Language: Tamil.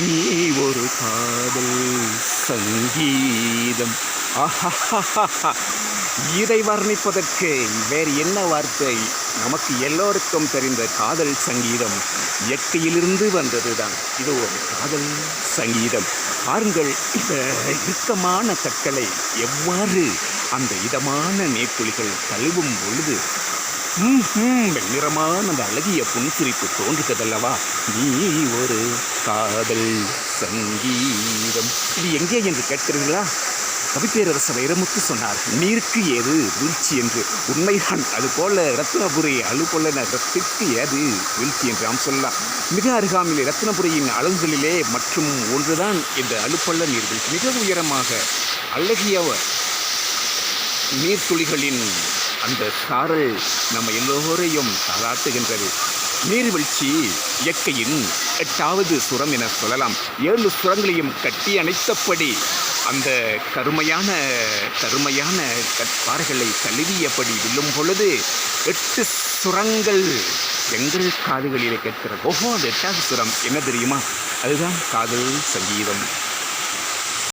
நீ ஒரு காதல் சங்கீதம். இதை வர்ணிப்பதற்கு வேறு என்ன வார்த்தை? நமக்கு எல்லோருக்கும் தெரிந்த காதல் சங்கீதம் இயக்கியிலிருந்து வந்தது தான் இது ஒரு காதல் சங்கீதம். பாருங்கள் இந்த இறுக்கமான கற்களை எவ்வாறு அந்த இதமான நீர்த்துளிகள் தழுவும் பொழுது வெண்ணிறமான அந்த அழகிய புன்சிரிப்பு தோன்றுகிறதல்லவா? நீ ஒரு காதல் சங்கீதம். இது எங்கே என்று கேட்கிறீர்களா? கவிப்பேரரசர் வைரமுத்து சொன்னார் நீருக்கு ஏது வீழ்ச்சி என்று? உண்மைதான். அதுபோல ரத்னபுரி அழுபொல்லன ரத்திற்கு ஏது வீழ்ச்சி என்று நாம் சொல்லலாம். மிக அருகாமையில் ரத்னபுரியின் அளவுகளிலே மற்றும் ஒன்றுதான் இந்த அழுப்பள்ள நீர்வீழ்ச்சி மிக உயரமாக அழகிய நீர்த்துளிகளின் அந்த சாரல் நம்ம எல்லோரையும் தாளாட்டுகின்றது நீர்வீழ்ச்சி இயற்கையின் எட்டாவது சுரம் என சொல்லலாம். ஏழு சுரங்களையும் கட்டி அணைத்தபடி அந்த கருமையான கருமையான கற்பாறைகளை தழுவியபடி விழும் பொழுது எட்டு சுரங்கள் எங்கள் காதுகளிலே கேட்கிறது. ஓஹோ அந்த எட்டாவது சுரம். என்ன தெரியுமா? அதுதான் காதல் சங்கீதம்.